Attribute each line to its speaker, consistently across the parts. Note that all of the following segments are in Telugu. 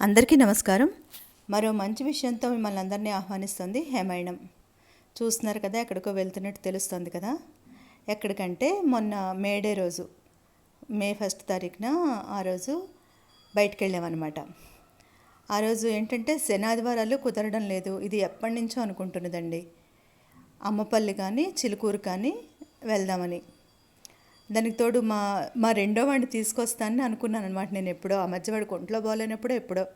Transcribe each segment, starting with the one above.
Speaker 1: అందరికీ నమస్కారం. మరో మంచి విషయంతో మిమ్మల్ని అందరినీ ఆహ్వానిస్తుంది హేమాయణం చూస్తున్నారు కదా ఎక్కడికో వెళ్తున్నట్టు తెలుస్తుంది కదా. ఎక్కడికంటే మొన్న మేడే రోజు మే ఫస్ట్ తారీఖున ఆ రోజు బయటికి వెళ్ళామన్నమాట ఆ రోజు ఏంటంటే శనాదివారాలు కుదరడం లేదు ఇది ఎప్పటి నుంచో అనుకుంటున్నదండి. అమ్మపల్లి కానీ చిలుకూరు కానీ వెళ్దామని. దానికి తోడు మా మా రెండో వాడిని తీసుకొస్తానని అనుకున్నాను అనమాట నేను ఎప్పుడో ఆ మధ్య వాడికి ఒంట్లో బాగాలేనప్పుడు ఎప్పుడో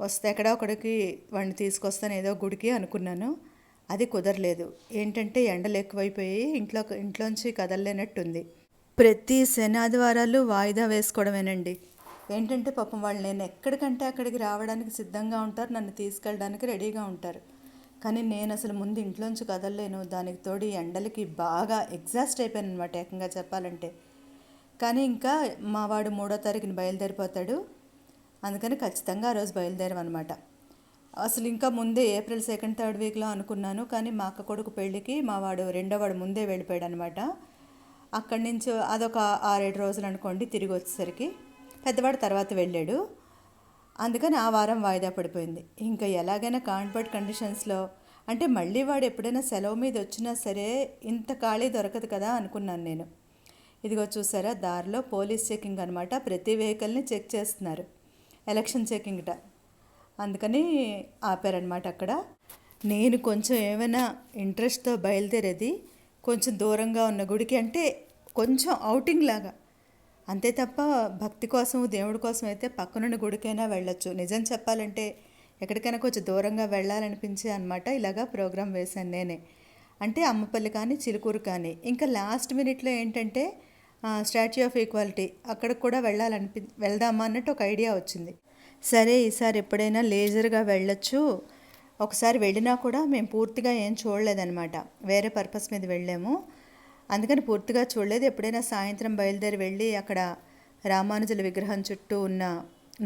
Speaker 1: వస్తే ఎక్కడో ఒకడికి వాడిని తీసుకొస్తాను ఏదో గుడికి అనుకున్నాను. అది కుదరలేదు. ఏంటంటే ఎండలు ఎక్కువైపోయి ఇంట్లో ఇంట్లోంచి కదలలేనట్టుంది. ప్రతి శనాదివారాలు వాయిదా వేసుకోవడమేనండి. ఏంటంటే పాపం వాళ్ళు నేను ఎక్కడికంటే అక్కడికి రావడానికి సిద్ధంగా ఉంటారు. నన్ను తీసుకెళ్ళడానికి రెడీగా ఉంటారు. కానీ నేను అసలు ముందు ఇంట్లోంచి కదలలేను. దానికి తోడు ఎండలకి బాగా ఎగ్జాస్ట్ అయిపోయాను అనమాట ఏకంగా చెప్పాలంటే. కానీ ఇంకా మా వాడు మూడో తారీఖుని బయలుదేరిపోతాడు. అందుకని ఖచ్చితంగా ఆ రోజు బయలుదేరమనమాట అసలు ఇంకా ముందే ఏప్రిల్ సెకండ్ థర్డ్ వీక్లో అనుకున్నాను. కానీ మా అక్క కొడుకు పెళ్ళికి మా వాడు రెండో వాడు ముందే వెళ్ళిపోయాడు అనమాట అక్కడి నుంచి అదొక ఆరేడు రోజులు అనుకోండి తిరిగి వచ్చేసరికి. పెద్దవాడు తర్వాత వెళ్ళాడు. అందుకని ఆ వారం వాయిదా పడిపోయింది. ఇంకా ఎలాగైనా కాన్వర్ట్ కండిషన్స్లో అంటే మళ్ళీ వాడు ఎప్పుడైనా సెలవు మీద వచ్చినా సరే ఇంత ఖాళీ దొరకదు కదా అనుకున్నాను నేను. ఇదిగో చూసారా దారిలో పోలీస్ చెకింగ్ అనమాట ప్రతి వెహికల్ని చెక్ చేస్తున్నారు. ఎలక్షన్ చెకింగ్ట. అందుకని ఆపారనమాట అక్కడ. నేను కొంచెం ఏమైనా ఇంట్రెస్ట్తో బయలుదేరేది కొంచెం దూరంగా ఉన్న గుడికి అంటే కొంచెం అవుటింగ్ లాగా. అంతే తప్ప భక్తి కోసం దేవుడి కోసం అయితే పక్కనున్న గుడికైనా వెళ్ళొచ్చు. నిజం చెప్పాలంటే ఎక్కడికైనా కొంచెం దూరంగా వెళ్ళాలనిపించే అనమాట ఇలాగా ప్రోగ్రాం వేశాను నేనే. అంటే అమ్మపల్లి కానీ చిలుకూరు కానీ. ఇంకా లాస్ట్ మినిట్లో ఏంటంటే స్టాచ్యూ ఆఫ్ ఈక్వాలిటీ. అక్కడికి కూడా వెళ్ళాలనిపి వెళ్దామా అన్నట్టు ఒక ఐడియా వచ్చింది. సరే ఈసారి ఎప్పుడైనా లేజర్గా వెళ్ళొచ్చు. ఒకసారి వెళ్ళినా కూడా మేము పూర్తిగా ఏం చూడలేదన్నమాట. వేరే పర్పస్ మీద వెళ్ళాము. అందుకని పూర్తిగా చూడలేదు. ఎప్పుడైనా సాయంత్రం బయలుదేరి వెళ్ళి అక్కడ రామానుజుల విగ్రహం చుట్టూ ఉన్న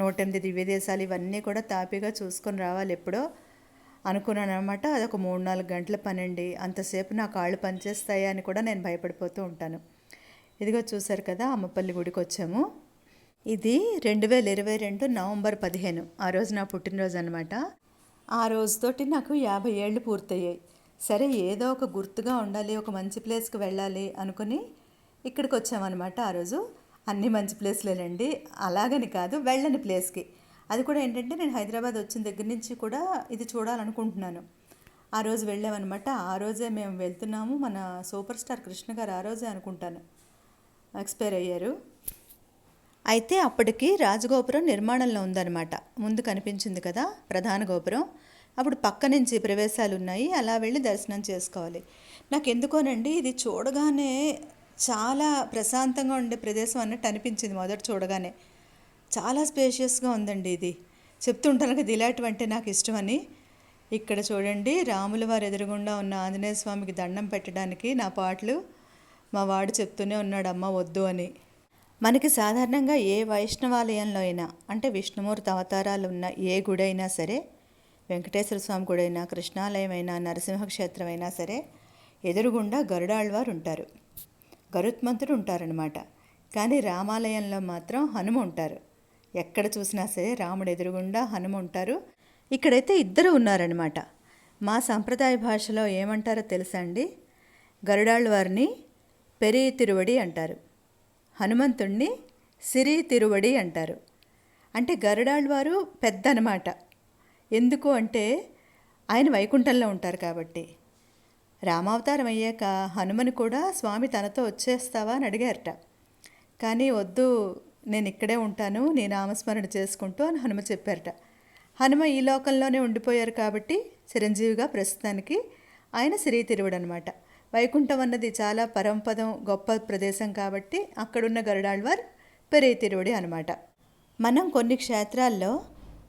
Speaker 1: నూట ఎనిమిది దివ్యదేశాలు ఇవన్నీ కూడా తాపీగా చూసుకొని రావాలి ఎప్పుడో అనుకున్నాను అనమాట అదొక మూడు నాలుగు గంటల పనండి. అంతసేపు నా కాళ్ళు పనిచేస్తాయా అని కూడా నేను భయపడిపోతూ ఉంటాను. ఇదిగో చూశారు కదా అమ్మపల్లి గుడికి వచ్చాము ఇది రెండు వేల ఇరవై రెండు నవంబర్ పదిహేను. ఆ రోజు నా పుట్టినరోజు అనమాట ఆ రోజుతోటి నాకు యాభై ఏళ్ళు పూర్తయ్యాయి. సరే ఏదో ఒక గుర్తుగా ఉండాలి ఒక మంచి ప్లేస్కి వెళ్ళాలి అనుకుని ఇక్కడికి వచ్చామన్నమాట ఆ రోజు. అన్ని మంచి ప్లేస్లేనండి. అలాగని కాదు వెళ్ళని ప్లేస్కి. అది కూడా ఏంటంటే నేను హైదరాబాద్ వచ్చిన దగ్గర నుంచి కూడా ఇది చూడాలనుకుంటున్నాను. ఆ రోజు వెళ్ళామన్నమాట. ఆ రోజే మేము వెళ్తున్నాము. మన సూపర్ స్టార్ కృష్ణ గారు ఆ రోజే అనుకుంటాను. ఎక్స్పైర్ అయ్యారు. అయితే అప్పటికి రాజగోపురం నిర్మాణంలో ఉందన్నమాట. ముందు కనిపించింది కదా ప్రధాన గోపురం. అప్పుడు పక్క నుంచి ప్రవేశాలు ఉన్నాయి అలా వెళ్ళి దర్శనం చేసుకోవాలి. నాకు ఎందుకోనండి ఇది చూడగానే చాలా ప్రశాంతంగా ఉండే ప్రదేశం అన్నట్టు అనిపించింది మొదట చూడగానే. చాలా స్పేషియస్గా ఉందండి ఇది. చెప్తుంటాను కదా ఇలాంటివంటే నాకు ఇష్టమని. ఇక్కడ చూడండి రాముల వారి ఎదురుగుండా ఉన్న ఆంజనేయ స్వామికి దండం పెట్టడానికి నా పాటలు. మా వాడు చెప్తూనే ఉన్నాడు అమ్మ వద్దు అని. మనకి సాధారణంగా ఏ వైష్ణవాలయంలో అయినా అంటే విష్ణుమూర్తి అవతారాలు ఉన్న ఏ గుడి అయినా సరే వెంకటేశ్వర స్వామి గుడైనా కృష్ణాలయమైనా నరసింహక్షేత్రమైనా సరే ఎదురుగుండా గరుడాళ్వారు ఉంటారు గరుత్మంతుడు ఉంటారనమాట కానీ రామాలయంలో మాత్రం హనుమ ఉంటారు ఎక్కడ చూసినా సరే రాముడు ఎదురుగుండా హనుమ ఉంటారు ఇక్కడైతే ఇద్దరు ఉన్నారనమాట మా సంప్రదాయ భాషలో ఏమంటారో తెలుసా అండి? గరుడాళ్వారిని పెరి తిరువడి అంటారు. హనుమంతుణ్ణి సిరి తిరువడి అంటారు. అంటే గరుడాళ్వారు పెద్ద అనమాట ఎందుకు అంటే ఆయన వైకుంఠంలో ఉంటారు కాబట్టి. రామావతారం అయ్యాక హనుమని కూడా స్వామి తనతో వచ్చేస్తావా అని అడిగారట. కానీ వద్దు నేను ఇక్కడే ఉంటాను నీ నామస్మరణ చేసుకుంటూ అని హనుమ చెప్పారట. హనుమ ఈ లోకంలోనే ఉండిపోయారు కాబట్టి చిరంజీవిగా ప్రస్తుతానికి ఆయన శ్రీ తిరువుడు అనమాట వైకుంఠం అన్నది చాలా పరంపదం గొప్ప ప్రదేశం కాబట్టి అక్కడున్న గరుడాళ్వార్ పెరే తిరువుడి అనమాట. మనం కొన్ని క్షేత్రాల్లో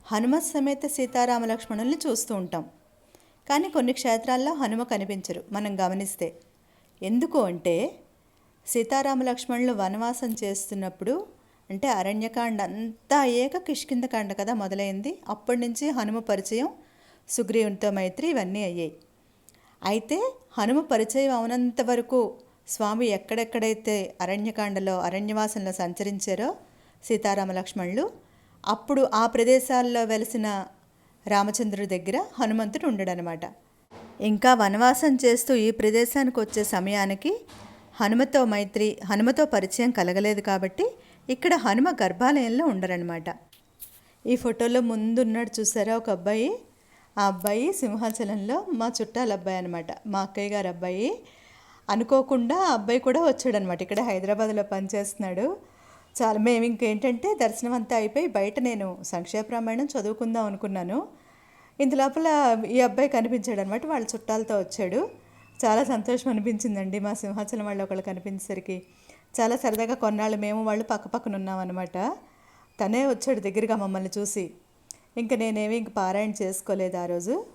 Speaker 1: హనుమత్ సమేత సీతారామ లక్ష్మణుల్ని చూస్తూ ఉంటాం. కానీ కొన్ని క్షేత్రాల్లో హనుమ కనిపించరు. మనం గమనిస్తే ఎందుకు అంటే సీతారామ లక్ష్మణులు వనవాసం చేస్తున్నప్పుడు అంటే అరణ్యకాండ అంతా అయ్యాక కిష్కిందకాండ కదా మొదలైంది. అప్పటి నుంచి హనుమ పరిచయం సుగ్రీవునితో మైత్రి ఇవన్నీ అయ్యాయి. అయితే హనుమ పరిచయం అవునంత వరకు స్వామి ఎక్కడెక్కడైతే అరణ్యకాండలో అరణ్యవాసంలో సంచరించారో సీతారామ లక్ష్మణులు అప్పుడు ఆ ప్రదేశాల్లో వెలిసిన రామచంద్రుడి దగ్గర హనుమంతుడు ఉండడనమాట ఇంకా వనవాసం చేస్తూ ఈ ప్రదేశానికి వచ్చే సమయానికి హనుమతో మైత్రి హనుమతో పరిచయం కలగలేదు కాబట్టి ఇక్కడ హనుమ గర్భాలయంలో ఉండరనమాట ఈ ఫోటోలో ముందున్నాడు చూసారా ఒక అబ్బాయి? ఆ అబ్బాయి సింహాచలంలో మా చుట్టాల అబ్బాయి అనమాట మా అక్కయ్య గారు అబ్బాయి. అనుకోకుండా ఆ అబ్బాయి కూడా వచ్చాడనమాట ఇక్కడ హైదరాబాద్లో పనిచేస్తున్నాడు. చాలా మేము ఇంకేంటంటే దర్శనం అంతా అయిపోయి బయట నేను సంక్షేమ రామాయణం చదువుకుందాం అనుకున్నాను. ఇంత లోపల ఈ అబ్బాయి కనిపించాడు అనమాట వాళ్ళ చుట్టాలతో వచ్చాడు. చాలా సంతోషం అనిపించిందండి మా సింహాచలం వాళ్ళు ఒకళ్ళు కనిపించేసరికి. చాలా సరదాగా కొన్నాళ్ళు మేము వాళ్ళు పక్క పక్కన ఉన్నామన్నమాట. తనే వచ్చాడు దగ్గరగా మమ్మల్ని చూసి. ఇంకా నేనేమి ఇంక పారాయణ చేసుకోలేదు ఆ రోజు.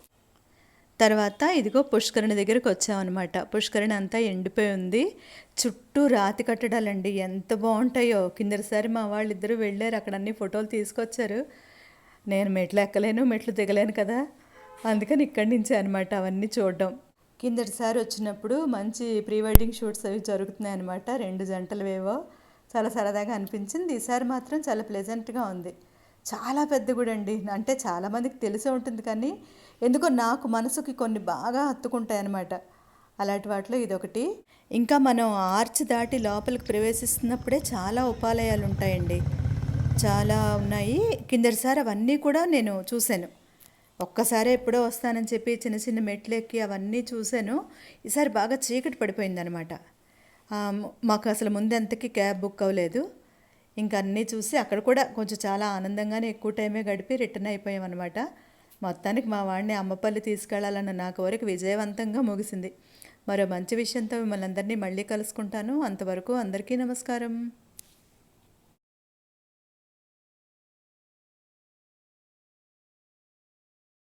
Speaker 1: తర్వాత ఇదిగో పుష్కరిణి దగ్గరికి వచ్చామన్నమాట. పుష్కరిణి అంతా ఎండిపోయి ఉంది. చుట్టూ రాతి కట్టడాలండి. ఎంత బాగుంటాయో. కిందసారి మా వాళ్ళిద్దరూ వెళ్ళారు. అక్కడ అన్ని ఫోటోలు తీసుకొచ్చారు. నేను మెట్లు ఎక్కలేను మెట్లు దిగలేను కదా. అందుకని ఇక్కడి నుంచే అనమాట అవన్నీ చూడడం. కిందటిసారి వచ్చినప్పుడు మంచి ప్రీ వెడ్డింగ్ షూట్స్ అవి జరుగుతున్నాయి అనమాట రెండు జంటలవేవో. చాలా సరదాగా అనిపించింది. ఈసారి మాత్రం చాలా ప్లెజెంట్గా ఉంది. చాలా పెద్ద గుడి అండి అంటే చాలామందికి తెలిసే ఉంటుంది కానీ ఎందుకో నాకు మనసుకి కొన్ని బాగా హత్తుకుంటాయి అన్నమాట అలాంటి వాటిలో ఇదొకటి. ఇంకా మనం ఆర్చ్ దాటి లోపలికి ప్రవేశిస్తున్నప్పుడే చాలా ఉపాలయాలు ఉంటాయండి చాలా ఉన్నాయి. కిందటిసారి అవన్నీ కూడా నేను చూశాను. ఒక్కసారి ఎప్పుడో వస్తానని చెప్పి చిన్న చిన్న మెట్లు ఎక్కి అవన్నీ చూశాను. ఈసారి బాగా చీకటి పడిపోయిందనమాట మాకు అసలు ముందెంతకి క్యాబ్ బుక్ అవ్వలేదు. ఇంకా అన్నీ చూసి అక్కడ కూడా కొంచెం చాలా ఆనందంగానే ఎక్కువ టైమే గడిపి రిటర్న్ అయిపోయామన్నమాట. మొత్తానికి మా వాడిని అమ్మపల్లి తీసుకెళ్ళాలన్న నా కోరిక విజయవంతంగా ముగిసింది. మరో మంచి విషయంతో మిమ్మల్ని అందరినీ మళ్ళీ కలుసుకుంటాను. అంతవరకు అందరికీ నమస్కారం.